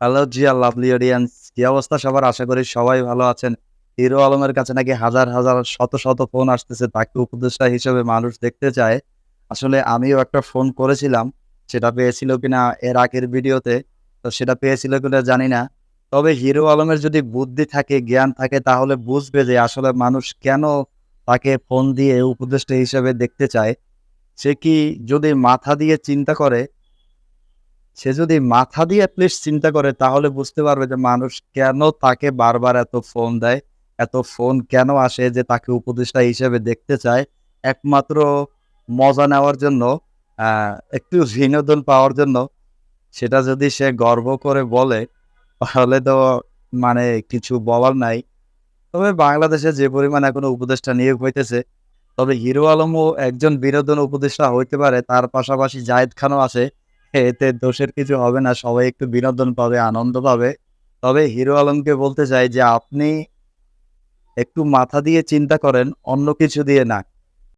Hello Zia lovely audience কি অবস্থা সবার? আশা করি সবাই ভালো আছেন। হিরো আলমের কাছে নাকি হাজার হাজার, শত শত ফোন আসতেছে, তাকে উপদেষ্টা হিসেবে মানুষ দেখতে চায়। আসলে আমিও একটা ফোন করেছিলাম, সেটা পেয়েছিল কিনা এর আগের ভিডিওতে, তো সেটা পেয়েছিল কিনা জানি না। তবে হিরো আলমের যদি বুদ্ধি থাকে, জ্ঞান থাকে, তাহলে বুঝবে যে আসলে মানুষ কেন তাকে ফোন দিয়ে উপদেষ্টা হিসেবে দেখতে চায়। সে কি যদি মাথা দিয়ে চিন্তা করে সে যদি মাথা দিয়ে অ্যাটলিস্ট চিন্তা করে, তাহলে বুঝতে পারবে যে মানুষ কেন তাকে বারবার এত ফোন দেয়, এত ফোন কেন আসে যে তাকে উপদেষ্টা হিসেবে দেখতে চায়। একমাত্র মজা নেওয়ার জন্য একটু বিনোদন পাওয়ার জন্য সেটা যদি সে গর্ব করে বলে, তাহলে তো মানে কিছু বলার নাই। তবে বাংলাদেশে যে পরিমাণ এখনও উপদেষ্টা নিয়োগ হইতেছে, তবে হিরো আলমও একজন বিনোদন উপদেষ্টা হইতে পারে, তার পাশাপাশি জায়েদ খানও আছে। এতে দোষের কিছু হবে না, সবাই একটু বিনোদন পাবে, আনন্দ পাবে। তবে হিরো আলমকে বলতে চাই যে, আপনি একটু মাথা দিয়ে চিন্তা করেন, অন্য কিছু দিয়ে না।